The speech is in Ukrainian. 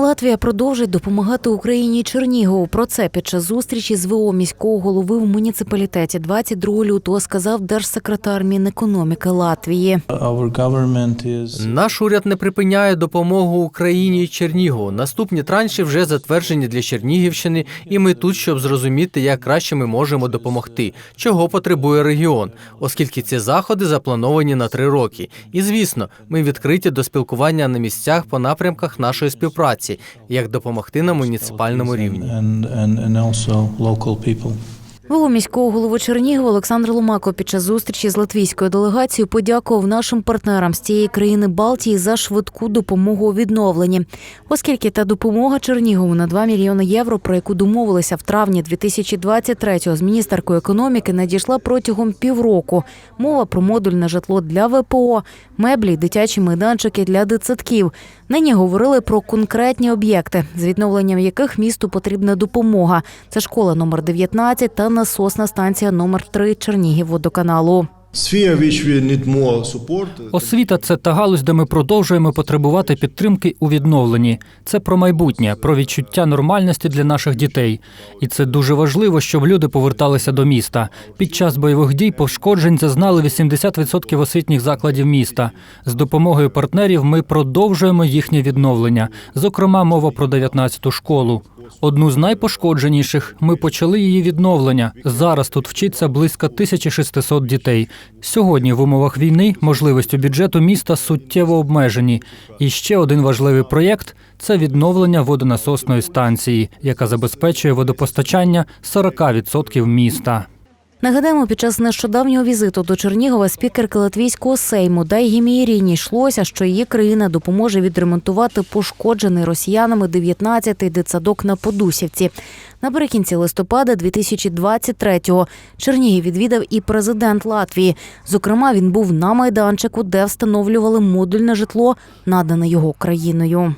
Латвія продовжить допомагати Україні Чернігову. Про це під час зустрічі з ВО міського голови в муніципалітеті 22 лютого сказав держсекретар Мінекономіки Латвії. Наш уряд не припиняє допомогу Україні і Чернігову. Наступні транші вже затверджені для Чернігівщини, і ми тут, щоб зрозуміти, як краще ми можемо допомогти, чого потребує регіон, оскільки ці заходи заплановані на три роки. І звісно, ми відкриті до спілкування на місцях по напрямках нашої співпраці, як допомогти на муніципальному рівні. And, and, and also local people. ВО міського голови Чернігова Олександр Ломако під час зустрічі з латвійською делегацією подякував нашим партнерам з цієї країни Балтії за швидку допомогу у відновленні, оскільки та допомога Чернігову на 2 мільйони євро, про яку домовилися в травні 2023-го з міністеркою економіки, надійшла протягом півроку. Мова про модульне житло для ВПО, меблі, дитячі майданчики для дитсадків. Нині говорили про конкретні об'єкти, з відновленням яких місту потрібна допомога. Це школа номер 19 та насосна станція номер 3 Чернігівводоканалу. Освіта це та галузь, де ми продовжуємо потребувати підтримки у відновленні. Це про майбутнє, про відчуття нормальності для наших дітей. І це дуже важливо, щоб люди поверталися до міста. Під час бойових дій пошкоджень зазнали 80% освітніх закладів міста. З допомогою партнерів ми продовжуємо їхнє відновлення. Зокрема, мова про 19-ту школу. Одну з найпошкодженіших ми почали її відновлення. Зараз тут вчиться близько 1600 дітей. Сьогодні в умовах війни можливості бюджету міста суттєво обмежені. І ще один важливий проєкт це відновлення водонасосної станції, яка забезпечує водопостачання 40% міста. Нагадаємо, під час нещодавнього візиту до Чернігова спікерки Латвійського сейму Дайгімі Іріні йшлося, що її країна допоможе відремонтувати пошкоджений росіянами 19-й дитсадок на Подусівці. Наприкінці листопада 2023-го Чернігів відвідав і президент Латвії. Зокрема, він був на майданчику, де встановлювали модульне житло, надане його країною.